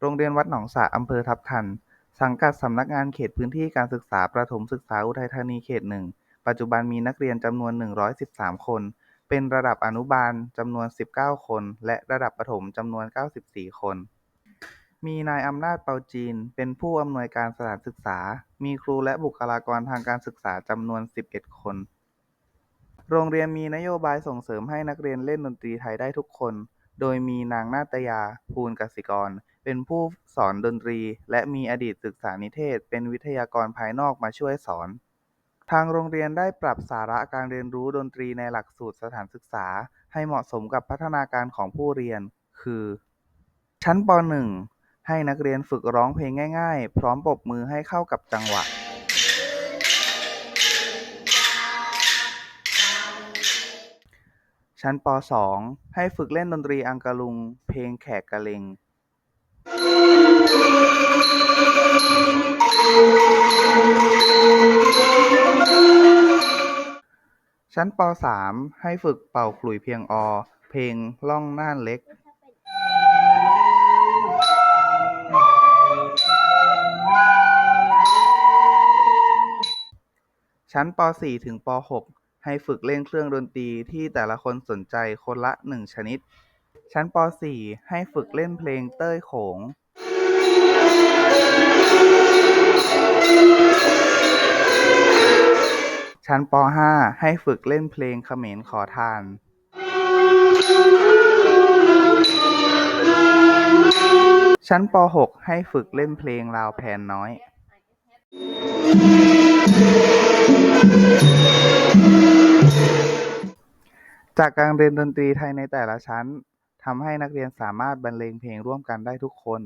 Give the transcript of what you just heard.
โรงเรียนวัดหนองสระ อำเภอทับทัน สังกัดสำนักงานเขตพื้นที่การศึกษาประถมศึกษาอุทัยธานีเขตหนึ่ง ปัจจุบันมีนักเรียนจำนวน 113 คน เป็นระดับอนุบาลจำนวน 19 คน และระดับประถมจำนวน 94 คน มีนายอำนาจเปาจีน เป็นผู้อำนวยการสถานศึกษา มีครูและบุคลากรทางการศึกษาจำนวน 11 คนโรงเรียนมีนโยบายส่งเสริมให้นักเรียนเล่นดนตรีไทยได้ทุกคน โดยมีนางนาตยา ภูลกสิกร เป็นผู้สอนดนตรี และมีอดีตศึกษานิเทศ เป็นวิทยากรภายนอกมาช่วยสอน ทางโรงเรียนได้ปรับสาระการเรียนรู้ดนตรีในหลักสูตรสถานศึกษา ให้เหมาะสมกับพัฒนาการของผู้เรียน คือ ชั้นป .1 ให้นักเรียนฝึกร้องเพลงง่ายๆ พร้อมปรบมือให้เข้ากับจังหวะชั้นป .2 ให้ฝึกเล่นดนตรีอังกะลุง เพลงแขกกะเลง ชั้นป .3 ให้ฝึกเป่าขลุ่ยเพียงอ เพลงล่องน่านเล็กชั้นป .4 ถึงป .6 ให้ฝึกเล่นเครื่องดนตรีที่แต่ละคนสนใจคนละหนึ่งชนิด ชั้นป .4 ให้ฝึกเล่นเพลงเต้ยโขงชั้นป .5 ให้ฝึกเล่นเพลงเขมรขอทาน ชั้นป .6 ให้ฝึกเล่นเพลงลาวแพนน้อย จากการเรียนดนตรีไทยในแต่ละชั้น ทำให้นักเรียนสามารถบรรเลงเพลงร่วมกันได้ทุกคน